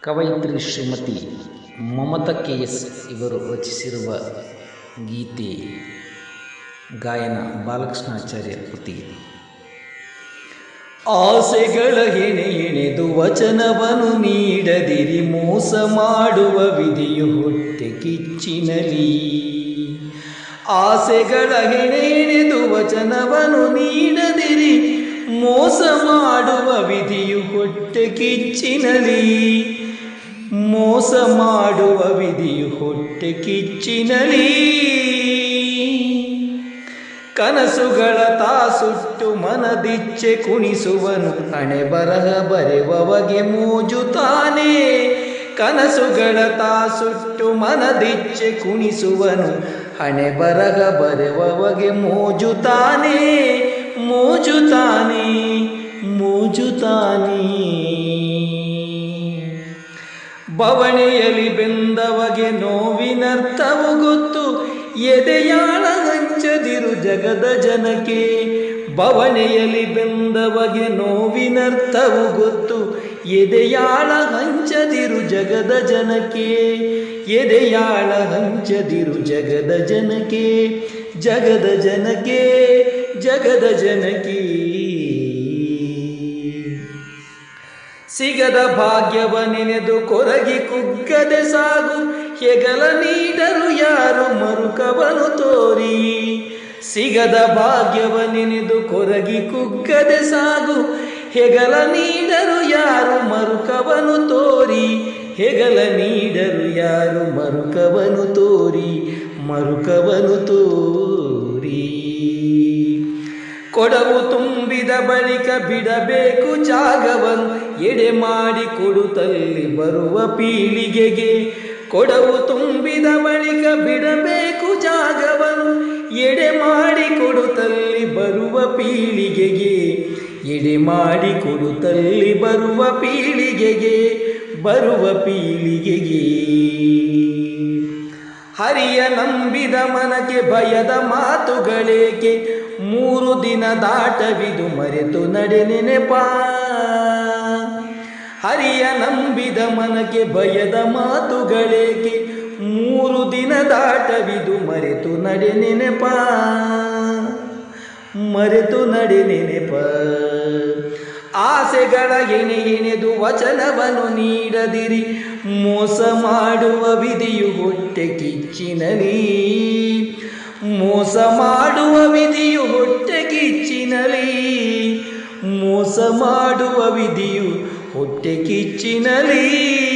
ಕವಯಿತ್ರಿ Shrimati Mamata K S ಇವರು ರಚಿಸಿರುವ ಗೀತೆ ಗಾಯನ ಬಾಲಕೃಷ್ಣಾಚಾರ್ಯ ಕೃತಿ. ಆಸೆಗಳ ಹೆಣೆ ಎಣೆದು ವಚನವನ್ನು ನೀಡದಿರಿ ಮೋಸ ಮಾಡುವ ವಿಧಿಯು ಹೊಟ್ಟೆ ಕಿಚ್ಚಿನಲಿ. ಆಸೆಗಳ ಹೆಣೆ ಎಣೆದು ವಚನವನ್ನು ನೀಡದಿರಿ ಮೋಸ ಮಾಡುವ ವಿಧಿಯು ಹೊಟ್ಟೆ ಕಿಚ್ಚಿನಲಿ. ಮೋಸ ಮಾಡುವ ವಿಧಿಯು ಹೊಟ್ಟೆ ಕಿಚ್ಚಿನಲಿ ಕನಸುಗಳ ತಾಸುಟ್ಟು ಮನದಿಚ್ಚೆ ಕುಣಿಸುವನು, ಹಣೆ ಬರಹ ಬರೆವವಗೆ ಮೋಜುತ್ತಾನೆ ಕನಸುಗಳ ತಾಸುಟ್ಟು ಮನದಿಚ್ಚೆ ಕುಣಿಸುವನು, ಹಣೆ ಬರಹ ಬರೆವವಗೆ ಮೋಜುತಾನೆ ಮೋಜುತಾನೆ ಮೋಜುತ್ತಾನೆ ಬವಣೆಯಲಿ ಬೆಂದವಗೆ ನೋವಿನರ್ಥವು ಗೊತ್ತು, ಎದೆಯಾಳ ಹಂಚದಿರು ಜಗದ ಜನಕ್ಕೆ. ಬವಣೆಯಲಿ ಬೆಂದವಗೆ ನೋವಿನರ್ಥವು ಗೊತ್ತು, ಎದೆಯಾಳ ಹಂಚದಿರು ಜಗದ ಜನಕ್ಕೆ. ಎದೆಯಾಳ ಹಂಚದಿರು ಜಗದ ಜನಕ್ಕೆ ಜಗದ ಜನಕ್ಕೆ ಜಗದ ಜನಕ್ಕೆ ಸಿಗದ ಭಾಗ್ಯವ ನೆನೆದು ಕೊರಗಿ ಕುಗ್ಗದೆ ಸಾಗು. ಹೆಗಲ ನೀಡರು ಯಾರು ಮರುಕವನು ತೋರಿ. ಸಿಗದ ಭಾಗ್ಯವ ನೆನೆದು ಕೊರಗಿ ಕುಗ್ಗದೆ ಸಾಗು. ಹೆಗಲ ನೀಡರು ಯಾರು ಮರುಕವನು ತೋರಿ. ಹೆಗಲ ನೀಡರು ಯಾರು ಮರುಕವನು ತೋರಿ. ಮರುಕವನು ತೋರಿ. ಕೊಡವು ತುಂಬಿದ ಬಳಿಕ ಬಿಡಬೇಕು ಜಾಗವನ್ನು. ಎಡೆ ಮಾಡಿ ಕೊಡುತ್ತಲ್ಲಿ ಬರುವ ಪೀಳಿಗೆಗೆ. ಕೊಡವು ತುಂಬಿದ ಬಳಿಕ ಬಿಡಬೇಕು ಜಾಗವನ್ನು. ಎಡೆ ಮಾಡಿ ಕೊಡುತ್ತಲ್ಲಿ ಬರುವ ಪೀಳಿಗೆಗೆ. ಎಡೆ ಮಾಡಿ ಕೊಡುತ್ತಲ್ಲಿ ಬರುವ ಪೀಳಿಗೆಗೆ. ಬರುವ ಪೀಳಿಗೆಗೆ. ಹರಿಯ ನಂಬಿದ ಮನಕ್ಕೆ ಭಯದ ಮಾತುಗಳೇಕೆ? ಮೂರು ದಿನ ದಾಟವಿದು ಮರೆತು ನಡೆ ನೆನೆಪ. ಹರಿಯ ನಂಬಿದ ಮನಕ್ಕೆ ಭಯದ ಮಾತುಗಳೇಕೆ? ಮೂರು ದಿನ ದಾಟವಿದು ಮರೆತು ನಡೆ ನೆನೆಪ. ಮರೆತು ನಡೆ ನೆನೆಪ. ಆಸೆಗಳ ಎಣೆ ಎಣೆದು ವಚನವನ್ನು ನೀಡದಿರಿ. ಮೋಸ ಮಾಡುವ ವಿಧಿಯು ಹೊಟ್ಟೆ ಕಿಚ್ಚಿನಲಿ. ಮೋಸ ಮಾಡುವ ವಿಧಿಯು ಹೊಟ್ಟೆ ಕಿಚ್ಚಿನಲಿ. ಮೋಸ ಮಾಡುವ ವಿಧಿಯು ಹೊಟ್ಟೆ ಕಿಚ್ಚಿನಲಿ.